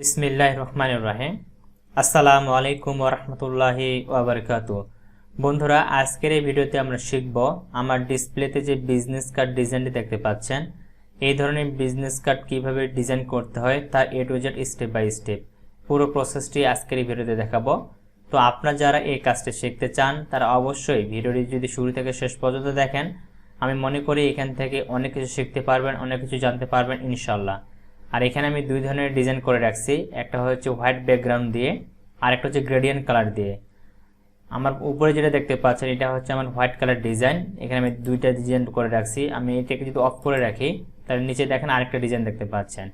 বিসমিল্লাহ রহমান রাহিম। আসসালামু আলাইকুম ওরহমতুল্লাহি ওবরকাত বন্ধুরা, আজকের এই ভিডিওতে আমরা শিখব আমার ডিসপ্লেতে যে বিজনেস কার্ড ডিজাইনটি দেখতে পাচ্ছেন, এই ধরনের বিজনেস কার্ড কীভাবে ডিজাইন করতে হয় তা A to Z step by step পুরো প্রসেসটি আজকের এই ভিডিওতে দেখাবো। তো আপনারা যারা এই কাজটি শিখতে চান, তারা অবশ্যই ভিডিওটি যদি শুরু থেকে শেষ পর্যন্ত দেখেন, আমি মনে করি এখান থেকে অনেক কিছু শিখতে পারবেন, অনেক কিছু জানতে পারবেন ইনশাল্লাহ আর এখানে আমি দুই ধরনের ডিজাইন করে রাখছি। একটা হচ্ছে হোয়াইট ব্যাকগ্রাউন্ড দিয়ে আর একটা হচ্ছে গ্রেডিয়েন্ট কালার দিয়ে। আমার উপরে যেটা দেখতে পাচ্ছেন, এটা হচ্ছে আমার হোয়াইট কালার ডিজাইন। এখানে আমি দুইটা ডিজাইন করে রাখছি। আমি এটাকে যদি অফ করে রাখি, তাহলে নিচে দেখেন আরেকটা ডিজাইন দেখতে পাচ্ছেন।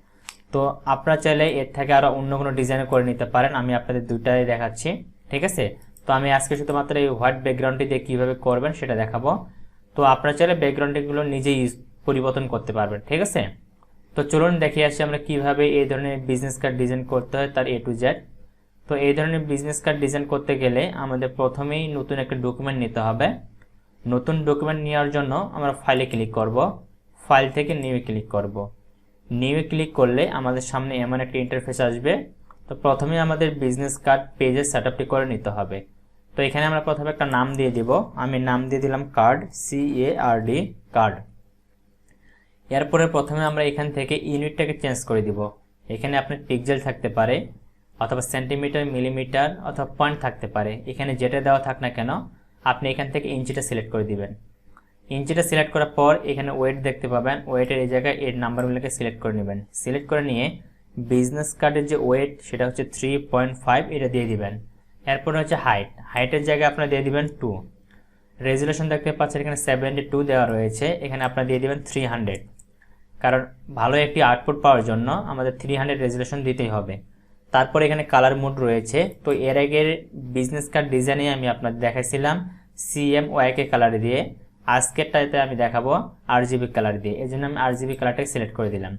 তো আপনারা চাইলে এর থেকে আরও অন্য কোনো ডিজাইন করে নিতে পারেন। আমি আপনাদের দুইটাই দেখাচ্ছি, ঠিক আছে? তো আমি আজকে শুধুমাত্র এই হোয়াইট ব্যাকগ্রাউন্ডটি দিয়ে কীভাবে করবেন সেটা দেখাবো। তো আপনারা চাইলে ব্যাকগ্রাউন্ডগুলো নিজেই পরিবর্তন করতে পারবেন, ঠিক আছে? তো চলুন দেখে আসি আমরা কীভাবে এই ধরনের বিজনেস কার্ড ডিজাইন করতে হয় তার এ টু জেড তো এই ধরনের বিজনেস কার্ড ডিজাইন করতে গেলে আমাদের প্রথমেই নতুন একটা ডকুমেন্ট নিতে হবে। নতুন ডকুমেন্ট নেওয়ার জন্য আমরা ফাইলে ক্লিক করব। ফাইল থেকে নিউয়ে ক্লিক করব। নিউয়ে ক্লিক করলে আমাদের সামনে এমন একটা ইন্টারফেস আসবে। তো প্রথমে আমাদের বিজনেস কার্ড পেজের সেট করে নিতে হবে। তো এখানে আমরা প্রথমে একটা নাম দিয়ে দিব। আমি নাম দিয়ে দিলাম card C A R D card এরপরে প্রথমে আমরা এখান থেকে ইউনিটটাকে চেঞ্জ করে দিব। এখানে আপনার পিকজেল থাকতে পারে, অথবা সেন্টিমিটার, মিলিমিটার, অথবা পয়েন্ট থাকতে পারে। এখানে যেটা দেওয়া থাক না কেন, আপনি এখান থেকে ইঞ্চিটা সিলেক্ট করে দিবেন। ইঞ্চিটা সিলেক্ট করার পর এখানে ওয়েট দেখতে পাবেন। ওয়েটের এই জায়গায় এর নাম্বারগুলোকে সিলেক্ট করে নেবেন। সিলেক্ট করে নিয়ে বিজনেস কার্ডের যে ওয়েট, সেটা হচ্ছে থ্রি পয়েন্ট ফাইভ, এটা দিয়ে দিবেন। এরপর হচ্ছে হাইট। হাইটের জায়গায় আপনার দিয়ে দিবেন টু। রেজুলেশন দেখতে পাচ্ছেন এখানে সেভেন্টি টু দেওয়া রয়েছে। এখানে আপনার দিয়ে দিবেন থ্রি হান্ড্রেড। কারণ ভালো একটি আউটপুট পাওয়ার জন্য আমাদের থ্রি হান্ড্রেড রেজুলেশন দিতেই হবে। তারপর এখানে কালার মোড রয়েছে। তো এর আগের বিজনেস কার্ড ডিজাইনে আমি আপনাদের দেখাইছিলাম সিএম ওয়াইকে কালার দিয়ে। আজকেরটাতে আমি দেখাবো আর জিবি কালার দিয়ে। এই জন্য আমি আর জিবি কালারটাকে সিলেক্ট করে দিলাম।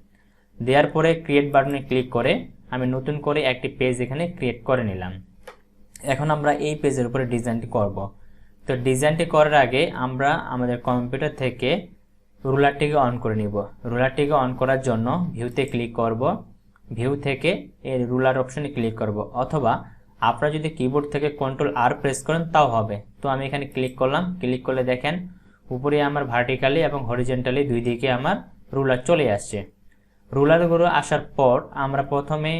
দেওয়ার পরে ক্রিয়েট বাটনে ক্লিক করে আমি নতুন করে একটি পেজ এখানে ক্রিয়েট করে নিলাম। এখন আমরা এই পেজের উপরে ডিজাইনটি করব। তো ডিজাইনটি করার আগে আমরা আমাদের কম্পিউটার থেকে রুলারটিকে অন করে নিব। রুলারটিকে অন করার জন্য ভিউতে ক্লিক করব। ভিউ থেকে এই রুলার অপশনে ক্লিক করব। অথবা আপনারা যদি কিবোর্ড থেকে কন্ট্রোল আর প্রেস করেন, তাও হবে। তো আমি এখানে ক্লিক করলাম। ক্লিক করলে দেখেন উপরে আমার ভার্টিক্যালি এবং হরিজেন্টালি দুই দিকে আমার রুলার চলে আসছে। রুলারগুলো আসার পর আমরা প্রথমে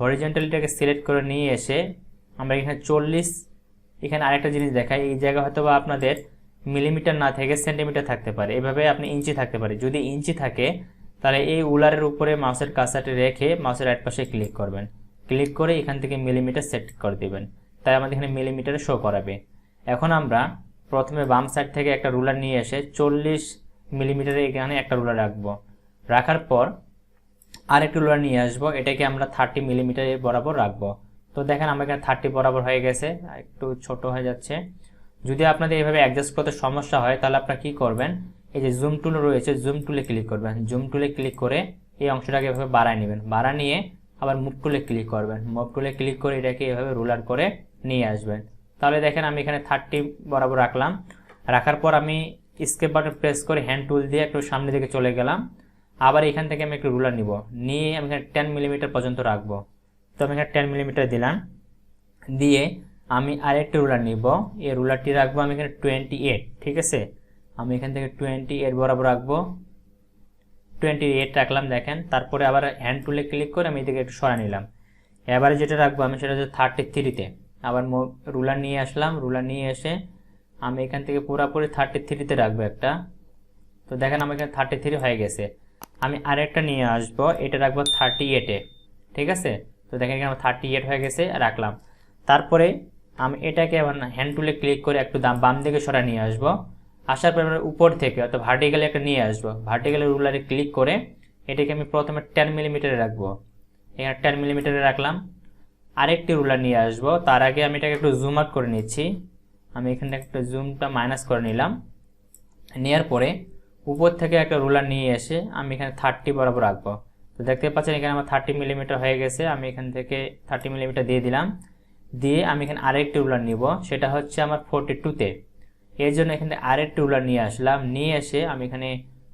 হরিজেন্টালিটাকে সিলেক্ট করে নিয়ে এসে আমরা এখানে চল্লিশ, এখানে আরেকটা জিনিস দেখাই। এই জায়গা হয়তো বা আপনাদের মিলিমিটার না থেকে সেন্টিমিটার থাকতে পারে। এভাবে আপনি ইঞ্চি থাকতে পারে। যদি ইঞ্চি থাকে, তাহলে এই উলারের উপরে মাউসের কাঁচাটি রেখে মাউসের এক পাশে ক্লিক করবেন। ক্লিক করে এখান থেকে মিলিমিটার সেট করে দেবেন। তাই আমাদের এখানে মিলিমিটারে শো করাবে। এখন আমরা প্রথমে বাম সাইড থেকে একটা রুলার নিয়ে এসে চল্লিশ মিলিমিটারে এখানে একটা রুলার রাখব। রাখার পর আরেকটি রুলার নিয়ে আসব। এটাকে আমরা থার্টি মিলিমিটারের বরাবর রাখব। তো দেখেন আমার এখানে থার্টি বরাবর হয়ে গেছে। একটু ছোট হয়ে যাচ্ছে। যদি আপনাদের এভাবে অ্যাডজাস্ট করতে সমস্যা হয়, তাহলে আপনারা কী করবেন? এই যে জুম টুল রয়েছে জুম টুলে ক্লিক করবেন। জুম টুলে ক্লিক করে এই অংশটাকে এভাবে বাড়ায় নেবেন। বাড়া নিয়ে আবার মুভ টুলে ক্লিক করবেন। মুভ টুলে ক্লিক করে এটাকে এভাবে রুলার করে নিয়ে আসবেন। তাহলে দেখেন আমি এখানে থার্টি বরাবর রাখলাম। রাখার পর আমি স্কেপ বাটন প্রেস করে হ্যান্ড টুল দিয়ে একটু সামনের দিকে চলে গেলাম। আবার এখান থেকে আমি একটু রুলার নিব। নিয়ে আমি এখানে টেন মিলিমিটার পর্যন্ত রাখব। তো আমি এখানে টেন মিলিমিটার দিলাম। দিয়ে আমি আরেকটি রুলার নিব। এই রুলারটি রাখব আমি এখানে টোয়েন্টি এইট ঠিক আছে? আমি এখান থেকে টোয়েন্টি এইট বরাবর রাখব। টোয়েন্টি এইট রাখলাম, দেখেন। তারপরে আবার হ্যান্ড টুলে ক্লিক করে আমি এদিকে একটু সরা নিলাম। এবারে যেটা রাখব আমি সেটা হচ্ছে থার্টি থ্রিতে আবার রুলার নিয়ে আসলাম। রুলার নিয়ে এসে আমি এখান থেকে পুরোপুরি থার্টি থ্রিতে রাখব একটা। তো দেখেন আমার এখানে থার্টি থ্রি হয়ে গেছে। আমি আরেকটা নিয়ে আসব। এটা রাখব থার্টি এইটে ঠিক আছে? তো দেখেন এখানে আমার থার্টি এইট হয়ে গেছে, রাখলাম। তারপরে আমি এটাকে আবার হ্যান্ড টুলে ক্লিক করে একটু বাম দিকে সরা নিয়ে আসব। আসার পর উপর থেকে অর্থাৎ ভার্টিক্যালে একটা নিয়ে আসব। ভার্টিক্যালের রুলারে ক্লিক করে এটাকে আমি প্রথমে টেন মিলিমিটারে রাখব। এখানে টেন মিলিমিটারে রাখলাম। আরেকটি রুলার নিয়ে আসব। তার আগে আমি এটাকে একটু জুম আউট করে নিচ্ছি। আমি এখানে একটু জুমটা মাইনাস করে নিলাম। নেওয়ার পরে উপর থেকে একটা রুলার নিয়ে এসে আমি এখানে থার্টি বরাবর রাখব। তো দেখতে পাচ্ছেন এখানে আমার থার্টি মিলিমিটার হয়ে গেছে। আমি এখান থেকে থার্টি মিলিমিটার দিয়ে দিলাম। দিয়ে আমি এখানে আরেকটি রুলার নিব, সেটা হচ্ছে আমার ফোরটি টুতে এর জন্য এখানে আরেকটি রুলার নিয়ে আসলাম, নিয়ে এসে আমি এখানে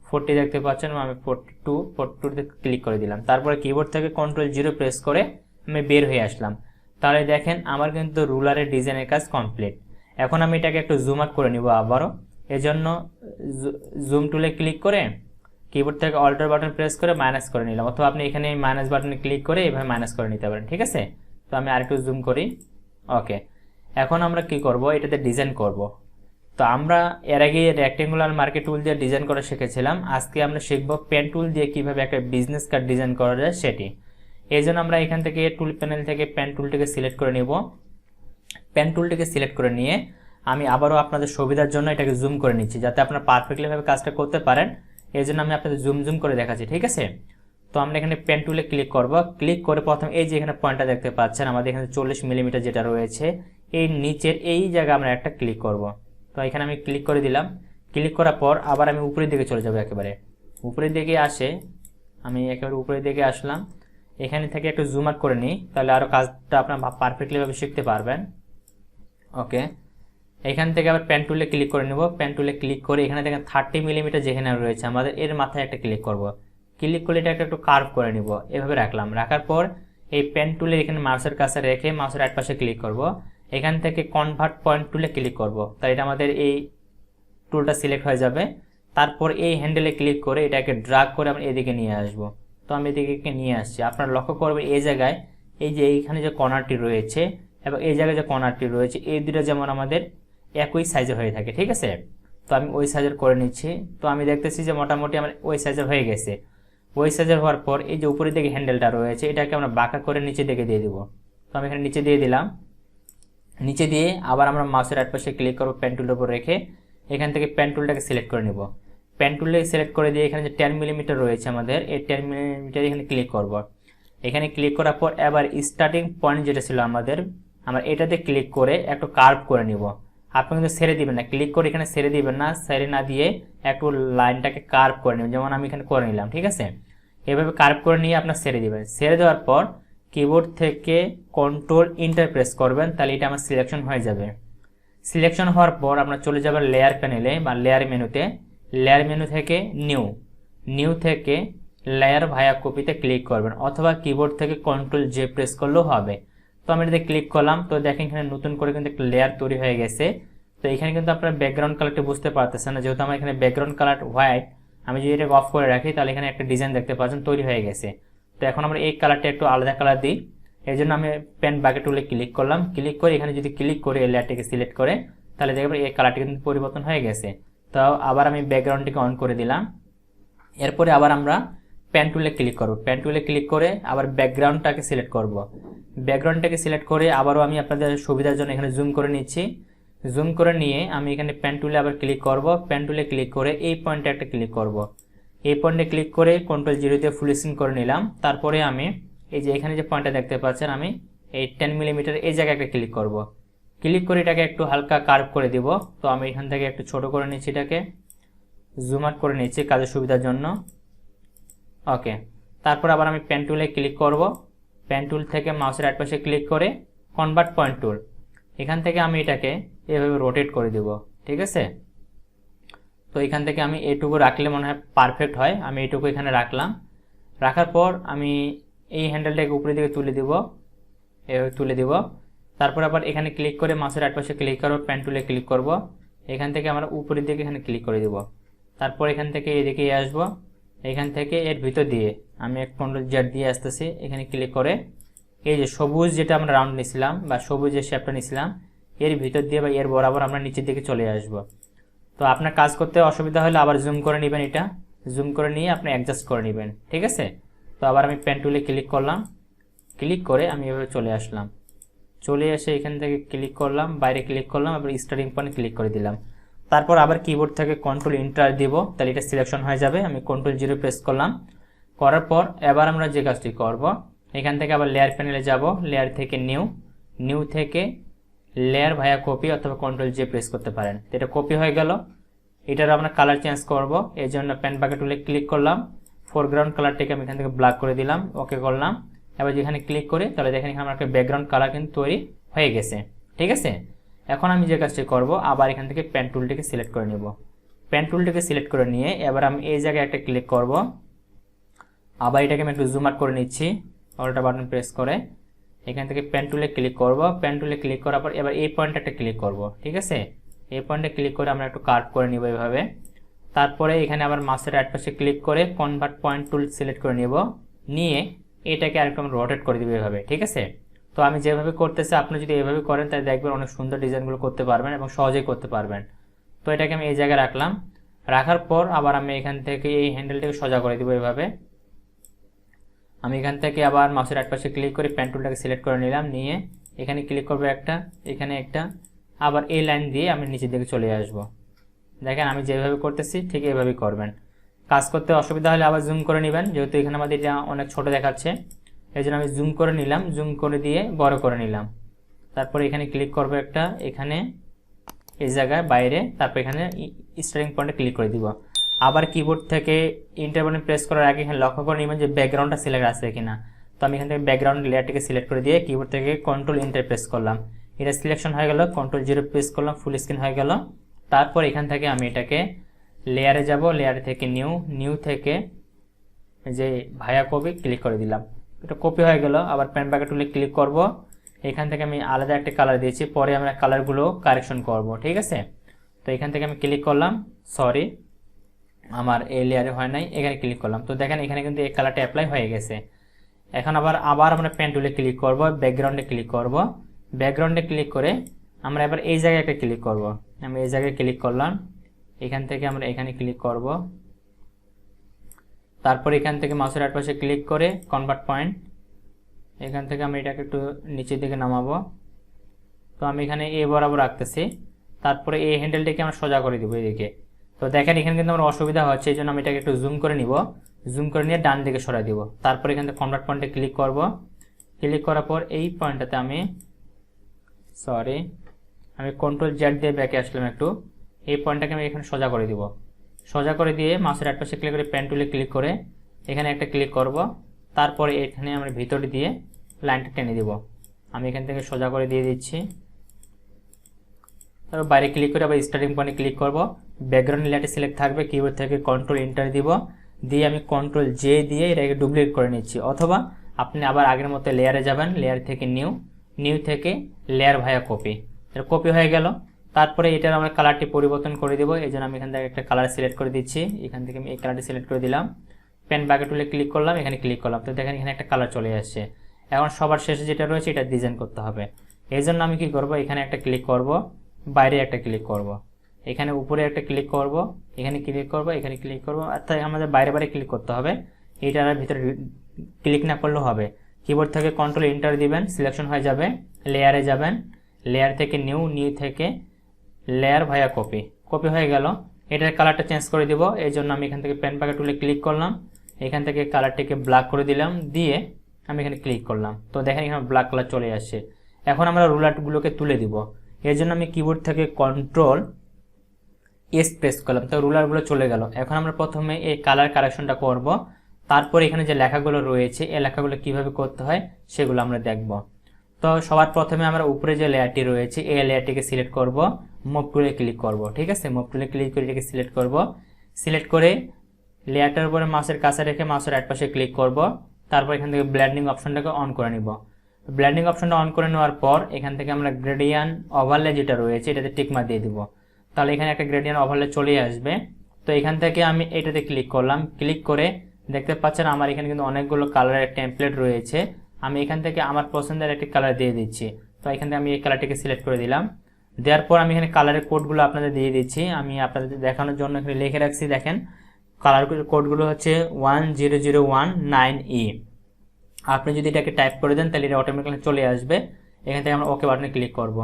ফোরটি দেখতে পাচ্ছেন, আমি ফোরটি টু ফোরটি টুতে ক্লিক করে দিলাম। তারপরে কিবোর্ড থেকে কন্ট্রোল জিরো প্রেস করে আমি বের হয়ে আসলাম। তাহলে দেখেন আমার কিন্তু রুলারের ডিজাইনের কাজ কমপ্লিট এখন আমি এটাকে একটু জুম আউট করে নিব আবারও। এজন্য জুম টুলে ক্লিক করে কিবোর্ড থেকে অল্টার বাটন প্রেস করে মাইনাস করে নিলাম, অথবা আপনি এখানে মাইনাস বাটনে ক্লিক করে এভাবে মাইনাস করে নিতে পারেন, ঠিক আছে? তো আমি আরেকটু জুম করি। ওকে এখন আমরা কি করব? এটাতে ডিজাইন করব। তো আমরা এর আগে রেক্টেঙ্গুলার মার্কেট টুল দিয়ে ডিজাইন করা শিখেছিলাম। আজকে আমরা শিখব পেন টুল দিয়ে কীভাবে একটা বিজনেস কার্ড ডিজাইন করা যায় সেটি। এই জন্য আমরা এখান থেকে টুল প্যানেল থেকে পেন টুলটিকে সিলেক্ট করে নিব। পেন টুলটিকে সিলেক্ট করে নিয়ে আমি আবারও আপনাদের সুবিধার জন্য এটাকে জুম করে নিচ্ছি, যাতে আপনারা পারফেক্টলিভাবে কাজটা করতে পারেন। এই জন্য আমি আপনাদের জুম জুম করে দেখাচ্ছি, ঠিক আছে? তো আমরা এখানে পেন টুলে ক্লিক করব। ক্লিক করে প্রথম এই যে এখানে পয়েন্টটা দেখতে পাচ্ছেন, আমাদের এখানে চল্লিশ মিলিমিটার যেটা রয়েছে এই নিচের এই জায়গায় আমরা একটা ক্লিক করব। তো এখানে আমি ক্লিক করে দিলাম। ক্লিক করার পর আবার আমি উপরের দিকে চলে যাব একেবারে। উপরের দিকে আসে, আমি একেবারে উপরের দিকে আসলাম। এখানে থেকে একটু জুম আউট করে নিই, তাহলে আরও কাজটা আপনার পারফেক্টলিভাবে শিখতে পারবেন। ওকে এখান থেকে আবার প্যান টুলে ক্লিক করে নেব। প্যান টুলে ক্লিক করে এখানে দেখেন থার্টি মিলিমিটার যেখানে রয়েছে, আমাদের এর মাথায় একটা ক্লিক করব। ক্লিক করলে এটা একটু কার্ভ করে নিব। এভাবে রাখলাম। রাখার পর এই পেন টুলে এখানে মাউসের কাছে রেখে মাউসের এক পাশে ক্লিক করব। এখান থেকে কনভার্ট পয়েন্ট টুলে ক্লিক করব। তাই এটা আমাদের এই টুলটা সিলেক্ট হয়ে যাবে। তারপর এই হ্যান্ডেলে ক্লিক করে এটাকে ড্রাগ করে আমরা এদিকে নিয়ে আসব। তো আমি এদিকে নিয়ে আসছি। আপনারা লক্ষ্য করবেন এই জায়গায় এই যে এইখানে যে কর্নারটি রয়েছে এবং এই জায়গায় যে কর্নারটি রয়েছে, এই দুটো যেমন আমাদের একই সাইজের হয়ে থাকে, ঠিক আছে? তো আমি ওই সাইজের করে নিচ্ছি। তো আমি দেখতেছি যে মোটামুটি আমার ওই সাইজের হয়ে গেছে। ওই সাইজের হওয়ার পর এই যে উপরের দিকে হ্যান্ডেলটা রয়েছে, এটাকে আমরা বাঁকা করে নিচে দিকে দিয়ে দিব। তো আমি এখানে নিচে দিয়ে দিলাম। নিচে দিয়ে আবার আমরা মাউসের এক পাশে ক্লিক করব পেন টুলের উপর রেখে। এখান থেকে পেন টুলটাকে সিলেক্ট করে নেব। পেন টুলটাকে সিলেক্ট করে দিয়ে এখানে যে টেন মিলিমিটার রয়েছে আমাদের, এই টেন মিলিমিটার এখানে ক্লিক করব। এখানে ক্লিক করার পর এবার স্টার্টিং পয়েন্ট যেটা ছিল আমাদের, আমরা এটাতে ক্লিক করে একটু কার্ভ করে নিব। আপনি কিন্তু সেরে দিবেন না। ক্লিক করে এখানে সেরে দিবেন না। সেরে না দিয়ে একটু লাইনটাকে কার্ভ করে নেবেন। যেমন আমি এখানে করে নিলাম, ঠিক আছে? এভাবে কার্ভ করে নিয়ে আপনার সেরে দিবেন। সেরে দেওয়ার পর কিবোর্ড থেকে কন্ট্রোল ইন্টার প্রেস করবেন, তাহলে এটা আমার সিলেকশন হয়ে যাবে। সিলেকশন হওয়ার পর আপনার চলে যাবেন লেয়ার প্যানেলে বা লেয়ার মেনুতে লেয়ার মেনু থেকে নিউ নিউ থেকে লেয়ার ভায়া কপিতে ক্লিক করবেন। অথবা কিবোর্ড থেকে কন্ট্রোল জে প্রেস করলেও হবে। তো আমি এটাতে ক্লিক করলাম। তো দেখেন এখানে নতুন করে কিন্তু একটা লেয়ার তৈরি হয়ে গেছে। তো এখানে কিন্তু আপনার ব্যাকগ্রাউন্ড কালারটি বুঝতে পারতেছেন না। যেহেতু আমার এখানে ব্যাকগ্রাউন্ড কালার হোয়াইট আমি যদি এটাকে অফ করে রাখি, তাহলে এখানে একটা ডিজাইন দেখতে পাচ্ছেন, তৈরি হয়ে গেছে। তো এখন আমরা এই কালারটা একটু আলাদা কালার দিই। এই জন্য আমি পেন বাকেট টুলে ক্লিক করলাম। ক্লিক করে এখানে যদি ক্লিক করে, এই লেয়ারটিকে সিলেক্ট করে, তাহলে দেখবেন এই কালারটি কিন্তু পরিবর্তন হয়ে গেছে। তো আবার আমি ব্যাকগ্রাউন্ডটিকে অন করে দিলাম। এরপরে আবার আমরা প্যান টুলে ক্লিক করব। প্যান টুলে ক্লিক করে আবার ব্যাকগ্রাউন্ডটাকে সিলেক্ট করব। ব্যাকগ্রাউন্ডটাকে সিলেক্ট করে আবারও আমি আপনাদের সুবিধার জন্য এখানে জুম করে নিচ্ছি। জুম করে নিয়ে আমি এখানে প্যান টুলে আবার ক্লিক করব। প্যান টুলে ক্লিক করে এই পয়েন্টে একটা ক্লিক করব। এই পয়েন্টে ক্লিক করে কন্ট্রোল জিরোতে ফুল স্ক্রিন করে নিলাম। তারপরে আমি এই যে এখানে যে পয়েন্টটা দেখতে পাচ্ছেন, আমি এই টেন মিলিমিটার এই জায়গায় একটা ক্লিক করব। ক্লিক করে এটাকে একটু হালকা কার্ভ করে দিব। তো আমি এখান থেকে একটু ছোট করে নিচ্ছি এটাকে। জুম আউট করে নিচ্ছি কাজের সুবিধার জন্য। ওকে তারপর আবার আমি পেন টুলে ক্লিক করব। পেন টুল থেকে মাউসের এক পাশে ক্লিক করে কনভার্ট পয়েন্ট টুল এখান থেকে আমি এটাকে এভাবে রোটেট করে দিব। ঠিক আছে? তো এখান থেকে আমি এটুকু রাখলে মনে হয় পারফেক্ট হয়। আমি এটুকু এখানে রাখলাম। রাখার পর আমি এই হ্যান্ডেলটাকে উপরের দিকে তুলে দিব। এভাবে তুলে দিব। তারপর আবার এখানে ক্লিক করে মাউসের এক পাশে ক্লিক করব পেন টুলে ক্লিক করব। এখান থেকে আমরা উপরের দিকে এখানে ক্লিক করে দিব। তারপর এখান থেকে এদিকে আসব। এখান থেকে এর ভিতর দিয়ে আমি এক কন্ট্রোল জেড দিয়ে আসতেছি। এখানে ক্লিক করে এই যে সবুজ যেটা আমরা রাউন্ড নিয়েছিলাম বা সবুজ যে শেপটা নিয়েছিলাম এর ভিতর দিয়ে বা এর বরাবর আমরা নিচের দিকে চলে আসব। তো আপনার কাজ করতে অসুবিধা হলে আবার জুম করে নেবেন এটা। জুম করে নিয়ে আপনি অ্যাডজাস্ট করে নেবেন, ঠিক আছে? তো আবার আমি পেন টুলে ক্লিক করলাম। ক্লিক করে আমি এভাবে চলে আসলাম। চলে এসে এখান থেকে ক্লিক করলাম, বাইরে ক্লিক করলাম, আবার স্টার্টিং পয়েন্ট ক্লিক করে দিলাম। তারপর আবার কিবোর্ড থেকে কন্ট্রোল ইন্টার দিব, তাহলে এটা সিলেকশন হয়ে যাবে, আমি কন্ট্রোল জিরো প্রেস করলাম। করার পর এবার আমরা যে কাজটি করব, এখান থেকে আবার লেয়ার প্যানেলে যাব লেয়ার থেকে নিউ নিউ থেকে লেয়ার ভায়া কপি অথবা কন্ট্রোল জে প্রেস করতে পারেন। এটা কপি হয়ে গেল। এটার আমরা কালার চেঞ্জ করব, এই জন্য প্যান টুলে ক্লিক করলাম। ফোরগ্রাউন্ড কালারটিকে আমি এখান থেকে ব্ল্যাক করে দিলাম ওকে করলাম। এবার যেখানে ক্লিক করি, তাহলে দেখেন এখানে আমার একটা ব্যাকগ্রাউন্ড কালার কিন্তু তৈরি হয়ে গেছে। ঠিক আছে? এখন আমি যে কাজটি করব, আবার এখান থেকে পেন টুলটিকে সিলেক্ট করে নেব। পেন টুলটাকে সিলেক্ট করে নিয়ে এবার আমি এই জায়গায় একটা ক্লিক করব। আবার এটাকে আমি একটু জুম আউট করে নিচ্ছি। অল্টা বাটন প্রেস করে। এখান থেকে পেন টুলে ক্লিক করব। পেন টুলে ক্লিক করার পর এবার এই পয়েন্টে একটা ক্লিক করব, ঠিক আছে? এই পয়েন্টে ক্লিক করে আমরা একটু কাট করে নিব এভাবে। তারপরে এখানে আবার মাসের এক পাশে ক্লিক করে কনভার্ট পয়েন্ট টুল সিলেক্ট করে নিব। নিয়ে এটাকে আরেকটু আমরা রোটেট করে দিব এভাবে, ঠিক আছে? তো আমি যেভাবে করতেছি, আপনি যদি এভাবে করেন, তাহলে দেখবেন অনেক সুন্দর ডিজাইনগুলো করতে পারবেন এবং সহজেই করতে পারবেন। তো এটাকে আমি এই জায়গায় রাখলাম। রাখার পর আবার আমি এখান থেকে এই হ্যান্ডেলটাকে সোজা করে দেবো এভাবে। আমি এখান থেকে আবার মাউসের এক পাশে ক্লিক করে পেন টুলটাকে সিলেক্ট করে নিলাম, নিয়ে এখানে ক্লিক করব একটা, এখানে একটা। আবার এই লাইন দিয়ে আমি নিচের দিকে চলে আসব। দেখেন আমি যেভাবে করতেছি, ঠিক এভাবেই করবেন। কাজ করতে অসুবিধা হলে আবার জুম করে নেবেন, যেহেতু এখানে আমাদের এটা অনেক ছোট দেখাচ্ছে। এই জন্য আমি জুম করে নিলাম জুম করে দিয়ে বড় করে নিলাম। তারপর এখানে ক্লিক করব একটা, এখানে এই জায়গায় বাইরে, তারপর এখানে স্টার্টিং পয়েন্টে ক্লিক করে দিব। আবার কিবোর্ড থেকে ইন্টার প্রেস করার আগে এখানে লক্ষ্য করে নেবেন যে ব্যাকগ্রাউন্ডটা সিলেক্ট আছে কিনা। তো আমি এখান থেকে ব্যাকগ্রাউন্ড লেয়ারটিকে সিলেক্ট করে দিয়ে কিবোর্ড থেকে কন্ট্রোল ইন্টার প্রেস করলাম। এটা সিলেকশন হয়ে গেল কন্ট্রোল জিরো প্রেস করলাম ফুল স্ক্রিন হয়ে গেল। তারপর এখান থেকে আমি এটাকে লেয়ারে যাব লেয়ারে থেকে নিউ নিউ থেকে যে ভায়া কপি ক্লিক করে দিলাম। এটা কপি হয়ে গেল। আবার প্যান ব্যাকে টুলে ক্লিক করব। এখান থেকে আমি আলাদা একটা কালার দিয়েছি। পরে আমরা কালারগুলো কারেকশন করব, ঠিক আছে? তো এখান থেকে আমি ক্লিক করলাম। সরি আমার এই লেয়ারে হয় নাই, এখানে ক্লিক করলাম। তো দেখেন, এখানে কিন্তু এই কালারটা অ্যাপ্লাই হয়ে গেছে। এখন আবার আবার আমরা পেন টুলে ক্লিক করব ব্যাকগ্রাউন্ডে ক্লিক করব। ব্যাকগ্রাউন্ডে ক্লিক করে আমরা এবার এই জায়গায় একটা ক্লিক করব। আমি এই জায়গায় ক্লিক করলাম। এখান থেকে আমরা এখানে ক্লিক করব। তারপর এখান থেকে মাউসের আট পাশে ক্লিক করে কনভার্ট পয়েন্ট এখান থেকে আমি এটাকে একটু নিচের দিকে নামাবো। তো আমি এখানে এ বরাবর রাখতেছি তারপরে এই হ্যান্ডেলটাকে আমরা সোজা করে দিব এদিকে। তো দেখেন এখানে কিন্তু আমার অসুবিধা হচ্ছে এই জন্য আমি এটাকে একটু জুম করে নিব। জুম করে নিয়ে ডান দিকে সরাই দিব। তারপর এখান থেকে কনভার্ট পয়েন্টে ক্লিক করব। ক্লিক করার পর এই পয়েন্টটাতে আমি সরি আমি কন্ট্রোল জেড দিয়ে ব্যাকে আসলাম একটু। এই পয়েন্টটাকে আমি এখানে সোজা করে দিব। সোজা করে দিয়ে মাউসের এক পাশে ক্লিক করে পেন টুলে ক্লিক করে এখানে একটা ক্লিক করব। তারপরে এখানে আমরা ভিতরে দিয়ে লাইনটা টেনে দিব। আমি এখান থেকে সোজা করে দিয়ে দিচ্ছি। তারপর বাইরে ক্লিক করে আবার স্টার্টিং পয়েন্টে ক্লিক করব। ব্যাকগ্রাউন্ড লেয়ারটি সিলেক্ট থাকবে কিবোর্ড থেকে কন্ট্রোল এন্টার দিব। দিয়ে আমি কন্ট্রোল জে দিয়ে এটাকে ডুপ্লিকেট করে নিচ্ছি। অথবা আপনি আবার আগের মতো লেয়ারে যাবেন লেয়ার থেকে নিউ নিউ থেকে লেয়ার ভায়া কপি কপি হয়ে গেল। তারপরে এটার আমরা কালারটি পরিবর্তন করে দেবো। এই জন্য আমি এখান থেকে একটা কালার সিলেক্ট করে দিচ্ছি। এখান থেকে আমি এই কালারটি সিলেক্ট করে দিলাম। পেন ব্যাগে টুলে ক্লিক করলাম, এখানে ক্লিক করলাম। তো দেখেন এখানে একটা কালার চলে আসছে। এখন সবার শেষে যেটা রয়েছে, এটা ডিজাইন করতে হবে। এই জন্য আমি কি করব? এখানে একটা ক্লিক করব, বাইরে একটা ক্লিক করব। এখানে উপরে একটা ক্লিক করব, এখানে ক্লিক করব, এখানে ক্লিক করব। অর্থাৎ আমাদের বাইরে বাইরে ক্লিক করতে হবে। এইটার ভিতরে ক্লিক না করলেও হবে। কিবোর্ড থেকে কন্ট্রোল ইন্টার দিবেন সিলেকশন হয়ে যাবে লেয়ারে যাবেন। লেয়ার থেকে নিউ নিউ থেকে লেয়ার ভায়া কপি কপি হয়ে গেল। এটার কালারটা চেঞ্জ করে দিব। এই জন্য আমি এখান থেকে পেন প্যাকেট টুলে ক্লিক করলাম। এখান থেকে কালারটিকে ব্ল্যাক করে দিলাম। দিয়ে আমি এখানে ক্লিক করলাম। তো দেখেন এখানে ব্ল্যাক কালার চলে আসছে। এখন আমরা রুলারগুলোকে তুলে দিব। এর জন্য আমি কিবোর্ড থেকে কন্ট্রোল এস প্রেস করলাম। তো রুলারগুলো চলে গেল। এখন আমরা প্রথমে এই কালার কারেকশনটা করব। তারপর এখানে যে লেখাগুলো রয়েছে, এই লেখাগুলো কীভাবে করতে হয় সেগুলো আমরা দেখব। তো সবার প্রথমে আমরা উপরে যে লেয়ারটি রয়েছে, এই লেয়ারটিকে সিলেক্ট করব। মুভ টুলে ক্লিক করব, ঠিক আছে? মুভ টুলে ক্লিক করে এটাকে সিলেক্ট করব। সিলেক্ট করে লেয়ারটার উপরে মাউসের কাছে রেখে মাউসের এক পাশে ক্লিক করব। তারপর এখান থেকে ব্ল্যান্ডিং অপশনটাকে অন করে নিব। ব্ল্যান্ডিং অপশনটা অন করে নেওয়ার পর এখান থেকে আমরা গ্রেডিয়ান ওভারলে যেটা রয়েছে, এটাতে টিকমা দিয়ে দিব। তাহলে এখানে একটা গ্রেডিয়ান ওভারলে চলে আসবে। তো এখান থেকে আমি এটাতে ক্লিক করলাম। ক্লিক করে দেখতে পাচ্ছেন আমার এখানে কিন্তু অনেকগুলো কালারের টেমপ্লেট রয়েছে। আমি এখান থেকে আমার পছন্দের একটি কালার দিয়ে দিচ্ছি। তো এখান থেকে আমি এই কালারটিকে সিলেক্ট করে দিলাম। দেওয়ার পর আমি এখানে কালারের কোডগুলো আপনাদের দিয়ে দিচ্ছি। আমি আপনাদের দেখানোর জন্য এখানে লিখে রাখছি, দেখেন। কালার কোডগুলো হচ্ছে one zero zero one nine E আপনি যদি এটাকে টাইপ করে দেন, তাহলে এটা অটোমেটিক্যালি চলে আসবে। এখান থেকে আমরা ওকে বাটনে ক্লিক করব।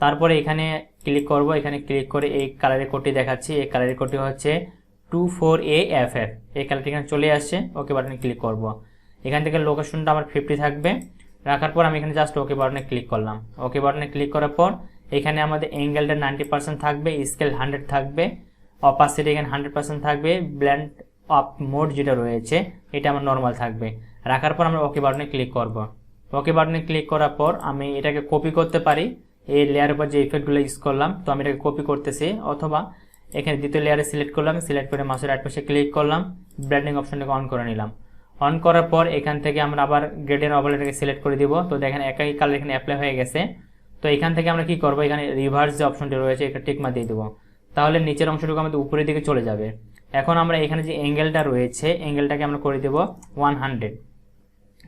তারপরে এখানে ক্লিক করব, এখানে ক্লিক করে এই কালারের কোডটি দেখাচ্ছি। এই কালারের কোডটি হচ্ছে two four A F F এই কালারটি এখানে চলে আসছে ওকে বাটনে ক্লিক করব। এখান থেকে লোকেশনটা আমার ফিফটি থাকবে। রাখার পর আমি এখানে জাস্ট ওকে বাটনে ক্লিক করলাম। ওকে বাটনে ক্লিক করার পর এখানে আমাদের অ্যাঙ্গেলটা নাইনটি পার্সেন্ট থাকবে স্কেল হান্ড্রেড থাকবে অপাসিটি এখানে হান্ড্রেড পার্সেন্ট থাকবে ব্ল্যান্ড অফ মোড যেটা রয়েছে, এটা আমার নর্মাল থাকবে। রাখার পর আমরা ওকে বাটনে ক্লিক করব। ওকে বাটনে ক্লিক করার পর আমি এটাকে কপি করতে পারি। এই লেয়ার উপর যে ইফেক্টগুলো ইউজ করলাম, তো আমি এটাকে কপি করতেছি, অথবা এখানে দ্বিতীয় লেয়ারে সিলেক্ট করলাম সিলেক্ট করে মাসের রাইট পাশে ক্লিক করলাম ব্র্যান্ডিং অপশনটাকে অন করে নিলাম। অন করার পর এখান থেকে আমরা আবার গ্রেডিয়েন্ট ওভারলেটাকে সিলেক্ট করে দিব। তো দেখেন, একই কালার এখানে অ্যাপ্লাই হয়ে গেছে। তো এখান থেকে আমরা কি করব? এখানে রিভার্স যে অপশনটি রয়েছে, এটা টিকমা দিয়ে দেবো। তাহলে নিচের অংশটুকু আমাদের উপরের দিকে চলে যাবে। এখন আমরা এখানে যে অ্যাঙ্গেলটা রয়েছে অ্যাঙ্গেলটাকে আমরা করে দেবো ওয়ান হান্ড্রেড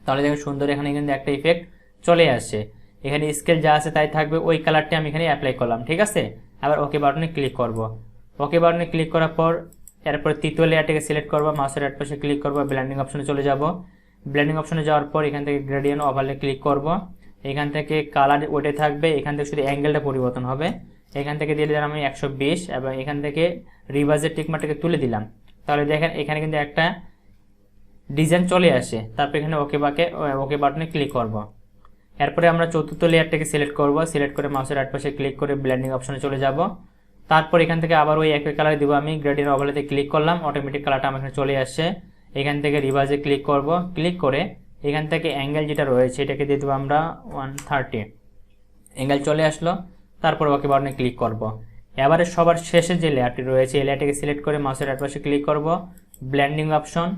তাহলে দেখেন সুন্দর এখানে কিন্তু একটা ইফেক্ট চলে আসছে। এখানে স্কেল যা আছে তাই থাকবে, ওই কালারটি আমি এখানে অ্যাপ্লাই করলাম, ঠিক আছে? আবার ওকে বাটনে ক্লিক করব। ওকে বাটনে ক্লিক করার পর, এরপর তৃতীয় লেয়ারটাকে সিলেক্ট করব মাউসের এক পাশে ক্লিক করব ব্ল্যান্ডিং অপশনে চলে যাব। ব্ল্যান্ডিং অপশনে যাওয়ার পর এখান থেকে গ্রেডিয়েন্ট ওভারলে ক্লিক করব। এখান থেকে কালার ওটে থাকবে, এখান থেকে শুধু অ্যাঙ্গেলটা পরিবর্তন হবে। এখান থেকে দিয়ে দিলাম আমি একশো বিশ এবং এখান থেকে রিভার্সের টিকমারটাকে তুলে দিলাম। তাহলে দেখেন এখানে কিন্তু একটা ডিজাইন চলে আসে। তারপর এখানে ওকে বাকে ওকে বাটনে ক্লিক করব। এরপরে আমরা চতুর্থ লেয়ারটাকে সিলেক্ট করব। সিলেক্ট করে মাউসের রাইট পাশে ক্লিক করে ব্ল্যান্ডিং অপশনে চলে যাব। তারপর এখান থেকে আবার ওই একই কালার দিব আমি গ্রেডিয়েন্ট ওভারলেতে ক্লিক করলাম অটোমেটিক কালারটা আমার এখানে চলে আসছে। এখান থেকে রিভার্সে ক্লিক করব। ক্লিক করে এখান থেকে অ্যাঙ্গেল যেটা রয়েছে, এটাকে দিয়ে দেবো আমরা ওয়ান থার্টি অ্যাঙ্গেল চলে আসলো, তারপর ওকে বাটনে ক্লিক করব। এবারে সবার শেষে যে লেয়ারটি রয়েছে, এই লেয়ারটিকে সিলেক্ট করে মাউসের রাইট পাশে ক্লিক করব। ব্ল্যান্ডিং অপশন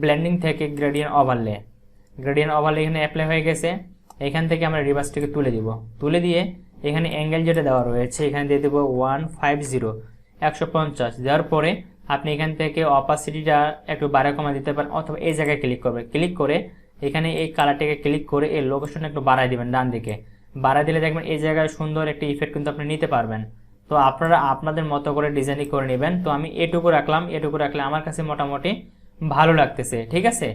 ব্ল্যান্ডিং থেকে গ্রেডিয়েন্ট ওভারলে গ্রেডিয়েন্ট ওভারলে এখানে অ্যাপ্লাই হয়ে গেছে। এখান থেকে আমরা রিভার্সটিকে তুলে দিব। তুলে দিয়ে এখানে অ্যাঙ্গেল যেটা দেওয়া রয়েছে, এখানে দিয়ে দেবো ওয়ান ফাইভ জিরো একশো পঞ্চাশ। দেওয়ার পরে আপনি এখান থেকে অপাসিটিটা একটু বাড়া কমা দিতে পারেন, অথবা এই জায়গায় ক্লিক করবেন ক্লিক করে এখানে এই কালারটাকে ক্লিক করে এই লোকেশনটা একটু বাড়ায় দিবেন, ডান দিকে। বাড়ায় দিলে দেখবেন এই জায়গায় সুন্দর একটা ইফেক্ট কিন্তু আপনি নিতে পারবেন। তো আপনারা আপনাদের মতো করে ডিজাইনই করে নেবেন। তো আমি এটুকু রাখলাম, এটুকু রাখলে আমার কাছে মোটামুটি ভালো লাগতেছে, ঠিক আছে?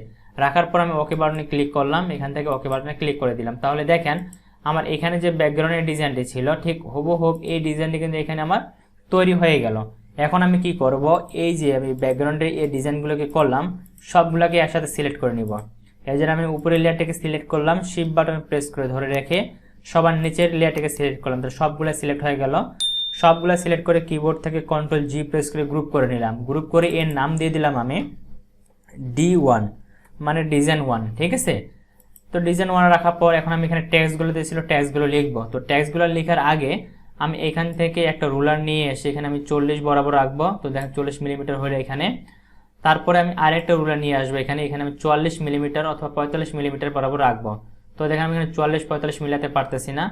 রাখার পর আমি ওকে বাটনে ক্লিক করলাম, এখান থেকে ওকে বাটনে ক্লিক করে দিলাম। তাহলে দেখেন, আমার এখানে যে ব্যাকগ্রাউন্ডের ডিজাইনটি ছিল, ঠিক হুবহুব এই ডিজাইনটি কিন্তু এখানে আমার তৈরি হয়ে গেল। এখন আমি কি করব? এই যে আমি ব্যাকগ্রাউন্ডের এই ডিজাইনগুলোকে করলাম, সবগুলোকে একসাথে সিলেক্ট করে নিব। এই আমি উপরের লেয়ারটাকে সিলেক্ট করলাম শিপ বাটন প্রেস করে ধরে রেখে সবার নিচের লেয়ারটাকে সিলেক্ট করলাম। তো সবগুলো সিলেক্ট হয়ে গেল। সবগুলো সিলেক্ট করে কিবোর্ড থেকে কন্ট্রোল জি প্রেস করে গ্রুপ করে নিলাম। গ্রুপ করে এর নাম দিয়ে দিলাম আমি ডি ওয়ান মানে ডিজাইন ওয়ান ঠিক আছে? তো ডিজাইন ওয়ান রাখার পর এখন আমি এখানে ট্যাক্সগুলো দিয়েছিল ট্যাক্সগুলো লিখব। তো ট্যাক্সগুলো লেখার আগে আমি এখান থেকে একটা রুলার নিয়ে এসে এখানে আমি চল্লিশ বরাবর রাখব। তো দেখেন চল্লিশ মিলিমিটার হলে এখানে তারপরে আমি আরেকটা রুলার নিয়ে আসব। এখানে এখানে আমি চুয়াল্লিশ মিলিমিটার অথবা পঁয়তাল্লিশ মিলিমিটার বরাবর রাখব। তো দেখেন আমি এখানে চুয়াল্লিশ, পঁয়তাল্লিশ মিলাতে পারতেছি না।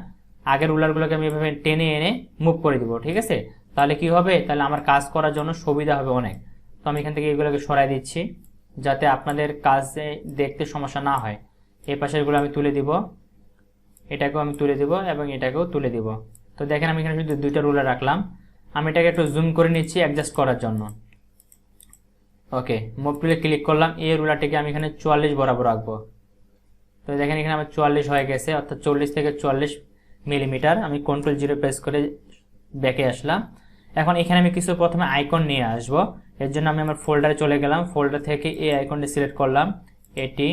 আগের রুলারগুলোকে আমি এভাবে টেনে এনে মুভ করে দিব, ঠিক আছে? তাহলে কি হবে? তাহলে আমার কাজ করার জন্য সুবিধা হবে অনেক। তো আমি এখান থেকে এগুলোকে সরাই দিচ্ছি, যাতে আপনাদের কাজে দেখতে সমস্যা না হয়। এই পাশেরগুলো আমি তুলে দিব। এটাকেও আমি তুলে দিব এবং এটাকেও তুলে দিব। তো দেখেন আমি এখানে শুধু দুইটা রুলার রাখলাম। আমি এটাকে একটু জুম করে নিচ্ছি অ্যাডজাস্ট করার জন্য। ওকে মুভ টুলে ক্লিক করলাম, এই রুলারটিকে আমি এখানে চুয়াল্লিশ বরাবর রাখব তো দেখেন এখানে আমার চুয়াল্লিশ হয়ে গেছে, অর্থাৎ চল্লিশ থেকে চুয়াল্লিশ মিলিমিটার আমি কন্ট্রোল জিরো প্রেস করে ব্যাকে আসলাম। এখন এখানে আমি কিছু প্রথমে আইকন নিয়ে আসব। এর জন্য আমি আমার ফোল্ডারে চলে গেলাম। ফোল্ডার থেকে এই আইকনটি সিলেক্ট করলাম। এটি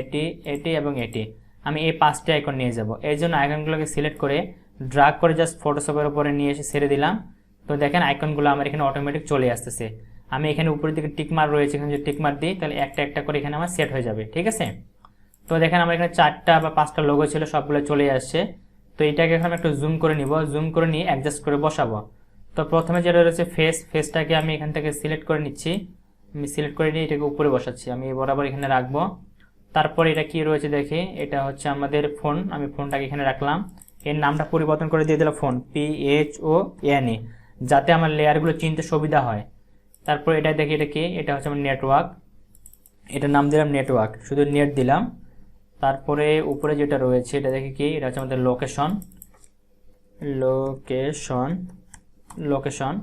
এটি এটি এবং এটি। আমি এই পাঁচটি আইকন নিয়ে যাব। এই জন্য আইকনগুলোকে সিলেক্ট করে ড্রাগ করে জাস্ট ফটোশপের উপরে নিয়ে এসে ছেড়ে দিলাম। তো দেখেন আইকনগুলো আমার এখানে অটোমেটিক চলে আসতেছে। আমি এখানে উপরের দিকে টিকমার রয়েছে, এখানে যদি টিকমার দিই, তাহলে একটা একটা করে এখানে আমার সেট হয়ে যাবে, ঠিক আছে? তো দেখেন আমার এখানে চারটা বা পাঁচটা লোগো ছিল, সবগুলো চলে আসছে। তো এটাকে এখন একটু জুম করে নিব জুম করে নিয়ে অ্যাডজাস্ট করে বসাবো। তো প্রথমে যেটা রয়েছে ফেস ফেসটাকে আমি এখান থেকে সিলেক্ট করে নিচ্ছি। আমি সিলেক্ট করে নিয়ে এটাকে উপরে বসাচ্ছি, আমি বরাবর এখানে রাখব। তারপর এটা কি রয়েছে দেখি, এটা হচ্ছে আমাদের ফোন আমি ফোনটাকে এখানে রাখলাম। এর নামটা পরিবর্তন করে দিয়ে দিলাম phone P H O N E যাতে আমার লেয়ারগুলো চিনতে সুবিধা হয়। তারপর এটা দেখি এটা কি? এটা হচ্ছে আমার নেটওয়ার্ক এটা নাম দিলাম নেটওয়ার্ক শুধু নেট দিলাম। তারপরে উপরে যেটা রয়েছে, এটা দেখি কি? এটা হচ্ছে আমাদের লোকেশন লোকেশন লোকেশন